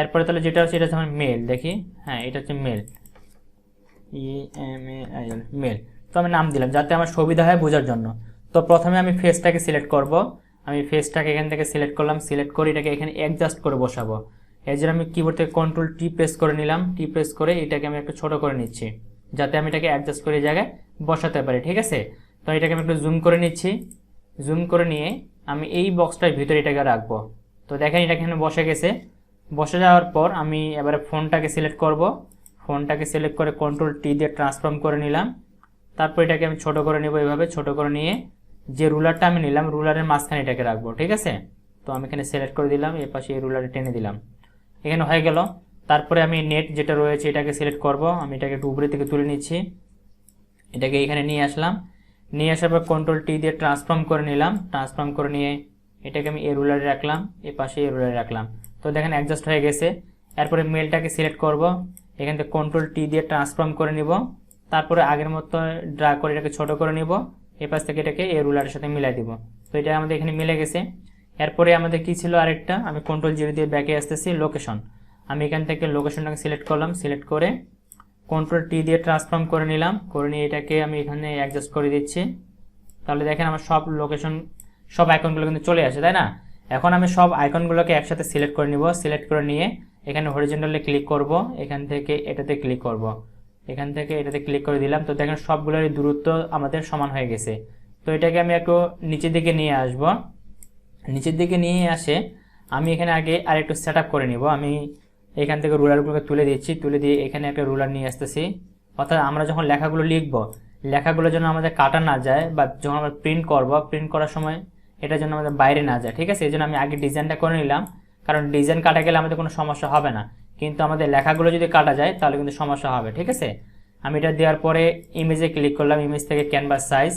এরপরে তাহলে যেটা হচ্ছে, এটা হচ্ছে আমার মেল দেখি। হ্যাঁ এটা হচ্ছে male E M A L male তো আমি নাম দিলাম, যাতে আমার সুবিধা হয় বোঝার জন্য। তো প্রথমে আমি ফেসটাকে সিলেক্ট করব। আমি ফেসটাকে এখান থেকে সিলেক্ট করলাম। সিলেক্ট করে এটাকে এখানে অ্যাডজাস্ট করে বসাবো। এই জন্য আমি কিবোর্ড থেকে কন্ট্রোল টি প্রেস করে নিলাম। টি প্রেস করে এটাকে আমি একটু ছোট করে নিচ্ছি, যাতে আমি এটাকে অ্যাডজাস্ট করে জায়গায় বসাতে পারি, ঠিক আছে? তো এটাকে আমি একটু জুম করে নিচ্ছি। জুম করে নিয়ে আমি এই বক্সটার ভিতরে এটাকে রাখব। তো দেখেন এটা এখানে বসে গেছে। বসে যাওয়ার পর আমি এবারে ফোনটাকে সিলেক্ট করব। ফোনটাকে সিলেক্ট করে কন্ট্রোল টি দিয়ে ট্রান্সফর্ম করে নিলাম। তারপর এটাকে আমি ছোট করে নেব এভাবে, ছোট করে নিয়ে যে রুলারটা আমি নিলাম রুলারের মাঝখানে এটাকে রাখব, ঠিক আছে? তো আমি এখানে সিলেক্ট করে দিলাম, এর পাশে এই রুলারে টেনে দিলাম। এখানে হয়ে গেল। তারপরে আমি নেট যেটা রয়েছে এটাকে সিলেক্ট করব। আমি এটাকে একটু উপরে থেকে তুলে নিচ্ছি। এটাকে এখানে নিয়ে আসলাম। নিয়ে আসার পর কন্ট্রোল টি দিয়ে ট্রান্সফর্ম করে নিলাম। ট্রান্সফর্ম করে নিয়ে এটাকে আমি এ রুলারে রাখলাম এ পাশে এ রুলারে রাখলাম। তো দেখেন অ্যাডজাস্ট হয়ে গেছে। এরপরে মেলটাকে সিলেক্ট করব। এখান থেকে কন্ট্রোল টি দিয়ে ট্রান্সফর্ম করে নিব। তারপরে আগের মতো ড্রা করে এটাকে ছোট করে নিব। এ পাশ থেকে এটাকে এ রুলারের সাথে মিলাই দিব। তো এটা আমাদের এখানে মিলে গেছে। এরপরে আমাদের কি ছিল আরেকটা? আমি কন্ট্রোল জিরো দিয়ে ব্যাকে আসতেছি লোকেশন আমি এখান থেকে লোকেশনটাকে সিলেক্ট করলাম সিলেক্ট করে কন্ট্রোল টি দিয়ে ট্রান্সফর্ম করে নিলাম, করে নিয়ে এটাকে আমি এখানে অ্যাডজাস্ট করে দিচ্ছি। তাহলে দেখেন আমার সব লোকেশন সব আইকনগুলো কিন্তু চলে আসে, তাই না? এখন আমি সব আইকনগুলোকে একসাথে সিলেক্ট করে নিব সিলেক্ট করে নিয়ে এখানে হরিজেন্টালে ক্লিক করব, এখান থেকে এটাতে ক্লিক করব। এখান থেকে এটাতে ক্লিক করে দিলাম, তো দেখেন সবগুলোরই দূরত্ব আমাদের সমান হয়ে গেছে। তো এটাকে আমি একটু নিচের দিকে নিয়ে আসব। নিচের দিকে নিয়ে আসে। আমি এখানে আগে আর একটু সেট করে নিব। আমি এখান থেকে রুলারগুলোকে তুলে দিচ্ছি। তুলে দিয়ে এখানে একটা রুলার নিয়ে আসতেছি। অর্থাৎ আমরা যখন লেখাগুলো লিখব, লেখাগুলো যেন আমাদের কাটা না যায় বা যখন আমরা প্রিন্ট করব প্রিন্ট করার সময় এটা যেন আমাদের বাইরে না যায়। ঠিক আছে? এই জন্য আমি আগে ডিজাইনটা করে নিলাম। কারণ ডিজাইন কাটা গেলে আমাদের কোনো সমস্যা হবে না। কিন্তু আমাদের লেখাগুলো যদি কাটা যায়, তাহলে কিন্তু সমস্যা হবে। ঠিক আছে? আমি এটা দেওয়ার পরে ইমেজে ক্লিক করলাম। ইমেজ থেকে ক্যানভাস সাইজ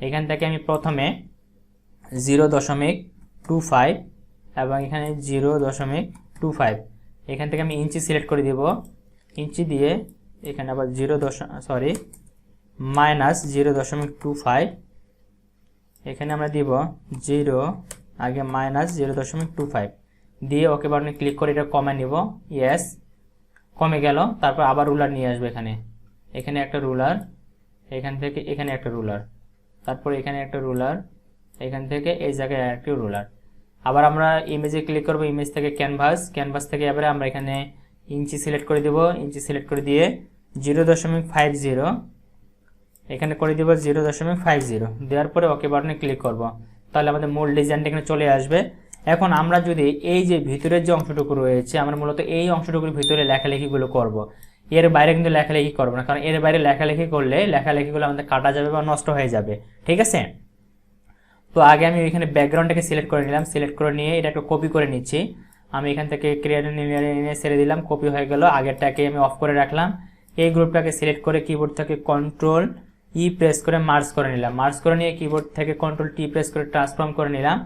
এখান থেকে আমি প্রথমে জিরো দশমিক টু ফাইভ এবং এখানে জিরো দশমিক টু ফাইভ এখান থেকে আমি ইঞ্চি সিলেক্ট করে দিব। ইঞ্চি দিয়ে এখানে আবার জিরো দশ সরি মাইনাস জিরো দশমিক টু ফাইভ এখানে আমরা দিব জিরো আগে মাইনাস জিরো দশমিক টু ফাইভ দিয়ে ওকে বাটনে ক্লিক করে এটা কমে নিব। ইয়েস কমে গেল। তারপর আবার রুলার নিয়ে আসবে এখানে। এখানে একটা রুলার এখান থেকে এখানে একটা রুলার তারপর এখানে একটা রুলার এখান থেকে এই জায়গায় একটি রুলার আবার আমরা ইমেজে ক্লিক করব ইমেজ থেকে ক্যানভাস ক্যানভাস থেকে এবারে আমরা এখানে ইঞ্চি সিলেক্ট করে দেব। ইঞ্চি সিলেক্ট করে দিয়ে জিরো দশমিক ফাইভ জিরো এখানে করে দিব জিরো দশমিক ফাইভ জিরো দেওয়ার পরে ওকে বাটনে ক্লিক করব। তাহলে আমাদের মূল ডিজাইনটা এখানে চলে আসবে। এখন আমরা যদি এই যে ভিতরের যে অংশটুকু রয়েছে, আমরা মূলত এই অংশটুকুর ভিতরে লেখালেখিগুলো করব। এর বাইরে কিন্তু লেখালেখি করব না, কারণ এর বাইরে লেখালেখি করলে লেখালেখিগুলো আমাদের কাটা যাবে বা নষ্ট হয়ে যাবে। ঠিক আছে? তো আগে আমি এখানে ব্যাকগ্রাউন্ডটাকে সিলেক্ট করে নিলাম সিলেক্ট করে নিয়ে এটা একটু কপি করে নিচ্ছি। আমি এখান থেকে ক্রিয়েট নিয়ে ছেড়ে দিলাম কপি হয়ে গেল, আগেরটাকে আমি অফ করে রাখলাম। এই গ্রুপটাকে সিলেক্ট করে কিবোর্ড থেকে কন্ট্রোল ই প্রেস করে মার্চ করে নিলাম। মার্চ করে নিয়ে কিবোর্ড থেকে কন্ট্রোল টি প্রেস করে ট্রান্সফর্ম করে নিলাম।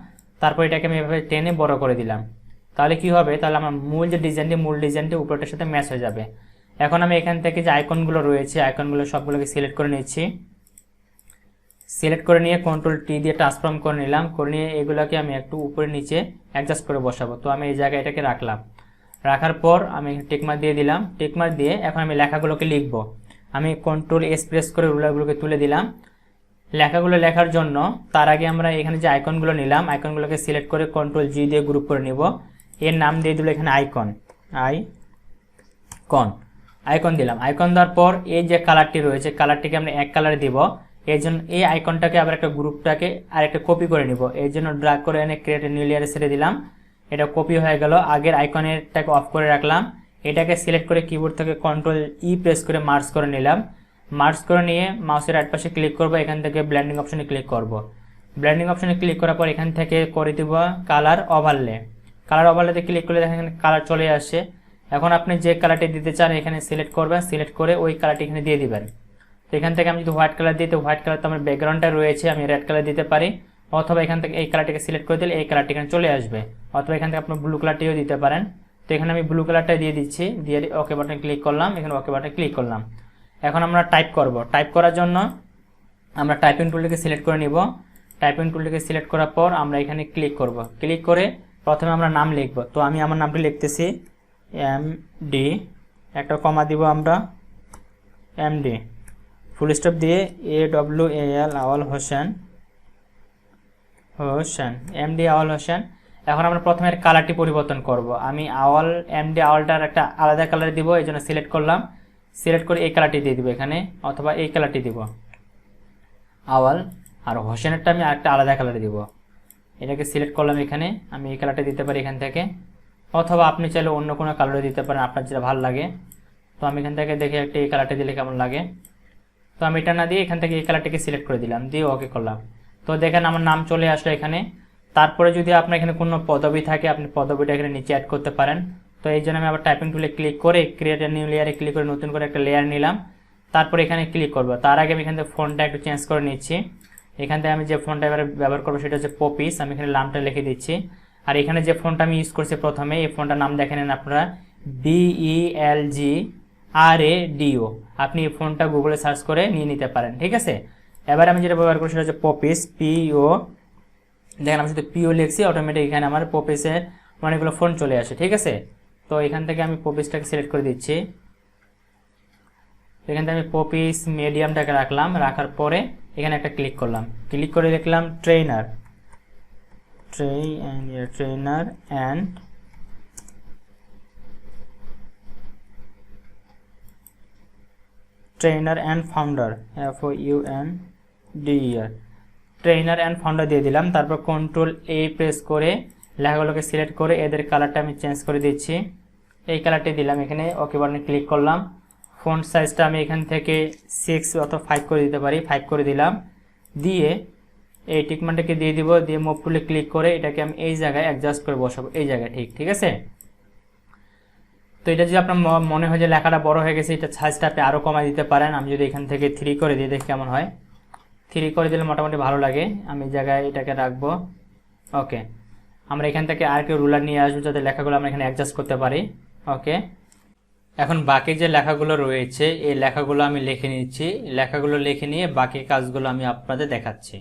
তারপর এটাকে আমি এভাবে টেনে বড় করে দিলাম। তাহলে কি হবে? তাহলে আমার মূল যে ডিজাইনটি মূল ডিজাইনটি উপরটার সাথে ম্যাচ হয়ে যাবে। এখন আমি এখান থেকে যে আইকনগুলো রয়েছে আইকনগুলো সবগুলোকে সিলেক্ট করে নিচ্ছি। সিলেক্ট করে নিয়ে কন্ট্রোল টি দিয়ে ট্রান্সফর্ম করে নিলাম। করে নিয়ে এগুলোকে আমি একটু উপরে নিচে অ্যাডজাস্ট করে বসাবো। তো আমি এই জায়গায় এটাকে রাখলাম। রাখার পর আমি টেকমার দিয়ে দিলাম। টেকমার দিয়ে এখন আমি লেখাগুলোকে লিখব। আমি কন্ট্রোল এস প্রেস করে রুলারগুলোকে তুলে দিলাম। লেখাগুলো লেখার জন্য তার আগে আমরা এখানে যে আইকনগুলো নিলাম আইকনগুলোকে সিলেক্ট করে কন্ট্রোল জি দিয়ে গ্রুপ করে নিব। এর নাম দিয়ে দিল এখানে আইকন আই কন আইকন দিলাম। আইকন দেওয়ার পর এই যে কালারটি রয়েছে কালারটিকে আমরা এক কালারে দিব। এই জন্য এই আইকনটাকে আবার একটা গ্রুপটাকে আর একটা কপি করে নিব। এই জন্য ড্রাগ করে এনে ক্রিয়েট নিউ লেয়ারে ছেড়ে দিলাম। এটা কপি হয়ে গেল। আগের আইকনেরটাকে অফ করে রাখলাম। এটাকে সিলেক্ট করে কিবোর্ড থেকে কন্ট্রোল ই প্রেস করে মার্চ করে নিলাম। মার্চ করে নিয়ে মাউসের রাইট পাশে ক্লিক করব। এখান থেকে ব্ল্যান্ডিং অপশনে ক্লিক করব। ব্ল্যান্ডিং অপশনে ক্লিক করার পর এখান থেকে করে দিব কালার ওভারলে কালার ওভারলেতে ক্লিক করলে দেখেন কালার চলে আসে। এখন আপনি যে কালারটি দিতে চান এখানে সিলেক্ট করবেন। সিলেক্ট করে ওই কালারটি এখানে দিয়ে দিবেন। এখান থেকে আমি যদি হোয়াইট কালার দিই, তো হোয়াইট কালার তো আমার ব্যাকগ্রাউন্ডটা রয়েছে, আমি রেড কালার দিতে পারি। অথবা এখান থেকে এই কালারটিকে সিলেক্ট করে দিলে এই কালারটি এখানে চলে আসবে। অথবা এখান থেকে আপনার ব্লু কালারটিও দিতে পারেন। তো এখানে আমি ব্লু কালারটা দিয়ে দিচ্ছি, দিয়ে ওকে বাটনে ক্লিক করলাম, এখানে ওকে বাটনে ক্লিক করলাম। এখন আমরা টাইপ করব। টাইপ করার জন্য আমরা টাইপিং টুলটিকে সিলেক্ট করে নিব। টাইপিং টুলটিকে সিলেক্ট করার পর আমরা এখানে ক্লিক করব। ক্লিক করে প্রথমে আমরা নাম লিখব। তো আমি আমার নামটি লিখতেছি এম ডি একটা কমা দিব আমরা। এম ডি ফুল স্টপ দিয়ে A W A L Awal Hossain Hossain M D Awal Hossain. এখন আমরা প্রথমে কালারটি পরিবর্তন করব। আমি আওয়াল এম ডি আওয়ালটার একটা আলাদা কালার দিব এই জন্য সিলেক্ট করলাম। সিলেক্ট করে এই কালারটি দিয়ে দিব এখানে, অথবা এই কালারটি দিব। আওয়াল আর হোসেনেরটা আমি আরেকটা আলাদা কালার দিব। এটাকে সিলেক্ট করলাম এখানে, আমি এই কালারটা দিতে পারি এখান থেকে। অথবা আপনি চাইলে অন্য কোনো কালারও দিতে পারেন, আপনার যেটা ভালো লাগে। তো আমি এখান থেকে দেখে একটা এই কালারটা দিলে কেমন লাগে। তো আমি এটা না দিয়ে এখান থেকে এই কালারটিকে সিলেক্ট করে দিলাম, দিয়ে ওকে করলাম। তো দেখেন আমার নাম চলে আসলো এখানে। তারপরে যদি আপনার এখানে কোনো পদবি থাকে, আপনি পদবিটা এখানে নিচে অ্যাড করতে পারেন। তো এই জন্য আমি আবার টাইপিং টুলে ক্লিক করে ক্রিয়েট নিউ লেয়ারে ক্লিক করে নতুন করে একটা লেয়ার নিলাম। তারপর এখানে ক্লিক করব। তার আগে আমি এখান থেকে ফোনটা একটু চেঞ্জ করে নিচ্ছি। এখান থেকে আমি যে ফোনটা এবারে ব্যবহার করব, সেটা হচ্ছে পপিস আমি এখানে নামটা লিখে দিচ্ছি। আর এখানে যে ফোনটা আমি ইউজ করছি প্রথমে, এই ফোনটার নাম দেখে নেন আপনারা। বিইএল জি আর এ ডিও আপনি ফোনটা গুগলে সার্চ করে নিয়ে নিতে পারেন, ঠিক আছে? এবার আমি যেটা ব্যবহার করি সেটা হচ্ছে পপিস পিও দেখেন, আমি শুধু পিও লিখছি অটোমেটিক এখানে আমার পপিসের অনেকগুলো ফোন চলে আসে, ঠিক আছে? তো এখান থেকে আমি পপিসটাকে সিলেক্ট করে দিচ্ছি। এখান থেকে আমি পপিস মিডিয়ামটাকে রাখলাম, রাখার পরে এখানে একটা ক্লিক করলাম। ক্লিক করে লিখলাম trainer Trey trainer and trainer and founder F O U N D E R trainer and founder দিয়ে দিলাম, তারপর কন্ট্রোল এ প্রেস করে লেখাগুলোকে সিলেক্ট করে এদের কালারটা আমি চেঞ্জ করে দিচ্ছি। এই কালারটি দিলাম এখানে ওকে বাটনে ক্লিক করলাম। ফোন সাইজটা আমি এখান থেকে সিক্স অথবা ফাইভ করে দিতে পারি ফাইভ করে দিলাম। দিয়ে এই টিকমানটাকে দিয়ে দিব, দিয়ে মুভ টুলে ক্লিক করে এটাকে আমি এই জায়গায় অ্যাডজাস্ট করে বসাবো, এই জায়গায়, ঠিক ঠিক আছে? তো এটা যদি আপনার মনে হয় যে লেখাটা বড় হয়ে গেছে, এটা সাইজটা আপনি আরও কমাই দিতে পারেন। আমি যদি এখান থেকে থ্রি করে দিই, দেখি কেমন হয়। থ্রি করে দিলে মোটামুটি ভালো লাগে। আমি জায়গায় এটাকে রাখব। ওকে আমরা এখান থেকে আর কেউ রুলার নিয়ে আসব, যাতে লেখাগুলো আমরা এখানে অ্যাডজাস্ট করতে পারি। ওকে এখন বাকি যে লেখাগুলো রয়েছে, এই লেখাগুলো আমি লিখে নিচ্ছি। লেখাগুলো লিখে নিয়ে বাকি কাজগুলো আমি আপনাদের দেখাচ্ছি।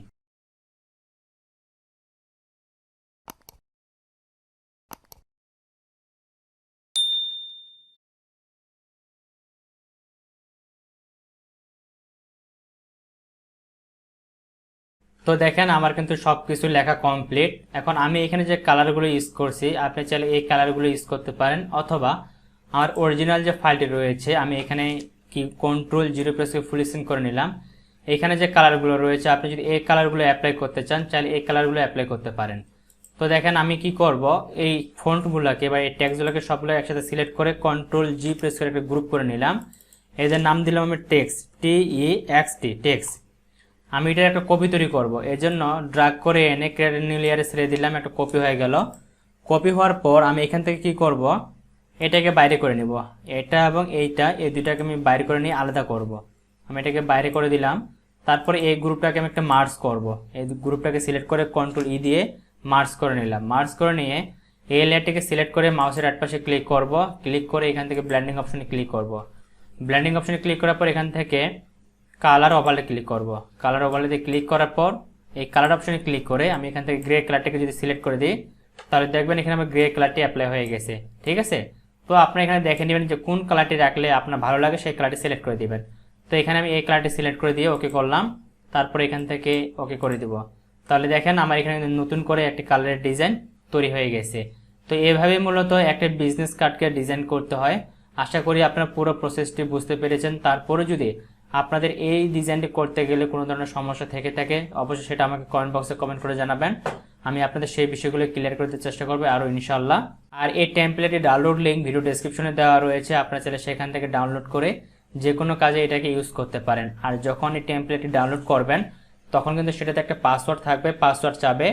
তো দেখেন আমার কিন্তু সব কিছু লেখা কমপ্লিট এখন আমি এখানে যে কালারগুলো ইউজ করছি, আপনি চাইলে এই কালারগুলো ইউজ করতে পারেন, অথবা আমার অরিজিনাল যে ফাইলটি রয়েছে, আমি এখানে কি কন্ট্রোল জিরো প্রেসকে ফুল স্ক্রিন করে নিলাম। এখানে যে কালারগুলো রয়েছে, আপনি যদি এই কালারগুলো অ্যাপ্লাই করতে চান, চাইলে এই কালারগুলো অ্যাপ্লাই করতে পারেন। তো দেখেন আমি কি করব, এই ফন্টগুলোকে বা এই ট্যাক্সগুলোকে সবগুলো একসাথে সিলেক্ট করে কন্ট্রোল জি প্রেস করে একটা গ্রুপ করে নিলাম। এদের নাম দিলাম আমি text T E X T text আমি এটার একটা কপি তৈরি করব। এর জন্য ড্রাগ করে এনে ক্রিয়েট নিউ লেয়ারে ছেড়ে দিলাম, একটা কপি হয়ে গেল। কপি হওয়ার পর আমি এখান থেকে কি করব? এটাকে বাইরে করে নিব। এটা এবং এইটা, এই দুটাকে আমি বাইরে করে নিয়ে আলাদা করব। আমি এটাকে বাইরে করে দিলাম। তারপরে এই গ্রুপটাকে আমি একটা মার্চ করব। এই গ্রুপটাকে সিলেক্ট করে কন্ট্রোল ই দিয়ে মার্চ করে নিলাম। মার্চ করে নিয়ে এই লেয়ারটিকে সিলেক্ট করে মাউসের এক পাশে ক্লিক করব। ক্লিক করে এখান থেকে ব্ল্যান্ডিং অপশনে ক্লিক করব। ব্ল্যান্ডিং অপশানে ক্লিক করার পর এখান থেকে কালার ওভালে ক্লিক করব। কালার ওভালেতে ক্লিক করার পর, এই কালার অপশনে ক্লিক করে আমি এখান থেকে গ্রে কালারটাকে যদি সিলেক্ট করে দিই, তাহলে দেখবেন এখানে আমার গ্রে কালারটি অ্যাপ্লাই হয়ে গেছে। ঠিক আছে? তো আপনি এখানে দেখে নেবেন যে কোন কালারটি রাখলে আপনার ভালো লাগে, সেই কালারটি সিলেক্ট করে দিবেন। তো এখানে আমি এই কালারটি সিলেক্ট করে দিয়ে ওকে করলাম। তারপরে এখান থেকে ওকে করে দিব। তাহলে দেখেন আমার এখানে নতুন করে একটি কালারের ডিজাইন তৈরি হয়ে গেছে। তো এভাবে মূলত একটা বিজনেস কার্ডকে ডিজাইন করতে হয়। আশা করি আপনারা পুরো প্রসেসটি বুঝতে পেরেছেন। তারপরে যদি আপনাদের এই ডিজাইনটি করতে গেলে কোনো ধরনের সমস্যা থেকে থাকে, অবশ্যই সেটা আমাকে কমেন্ট বক্সে কমেন্ট করে জানাবেন। আমি আপনাদের সেই বিষয়গুলো ক্লিয়ার করতে চেষ্টা করব আরও ইনশাল্লাহ আর এই টেমপ্লেটের ডাউনলোড লিঙ্ক ভিডিও ডেসক্রিপশনে দেওয়া রয়েছে, আপনারা চাইলে সেখান থেকে ডাউনলোড করে যে কোনো কাজে এটাকে ইউজ করতে পারেন। আর যখন এই টেমপ্লেটটি ডাউনলোড করবেন, তখন কিন্তু সেটাতে একটা পাসওয়ার্ড থাকবে পাসওয়ার্ড চাবে।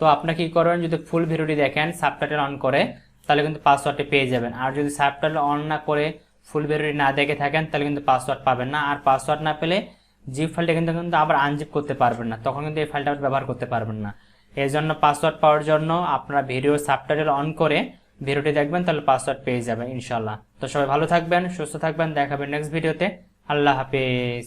তো আপনাকে কি করবেন, যদি ফুল ভিডিওটি দেখেন সাবটাইটেল অন করে, তাহলে কিন্তু পাসওয়ার্ডটি পেয়ে যাবেন। আর যদি সাবটাইটেল অন না করে ফুল ভিডিওটি না দেখে থাকেন, তাহলে কিন্তু পাসওয়ার্ড পাবেন না। আর পাসওয়ার্ড না পেলে জিপ ফাইলটা কিন্তু কিন্তু আবার আনজিপ করতে পারবেন না। তখন কিন্তু এই ফাইলটা ব্যবহার করতে পারবেন না। এই জন্য পাসওয়ার্ড পাওয়ার জন্য আপনারা ভিডিও সাবটাইটেল অন করে ভিডিওটি দেখবেন, তাহলে পাসওয়ার্ড পেয়ে যাবেন ইনশাল্লাহ তো সবাই ভালো থাকবেন, সুস্থ থাকবেন। দেখাবেন নেক্সট ভিডিওতে আল্লাহ হাফেজ।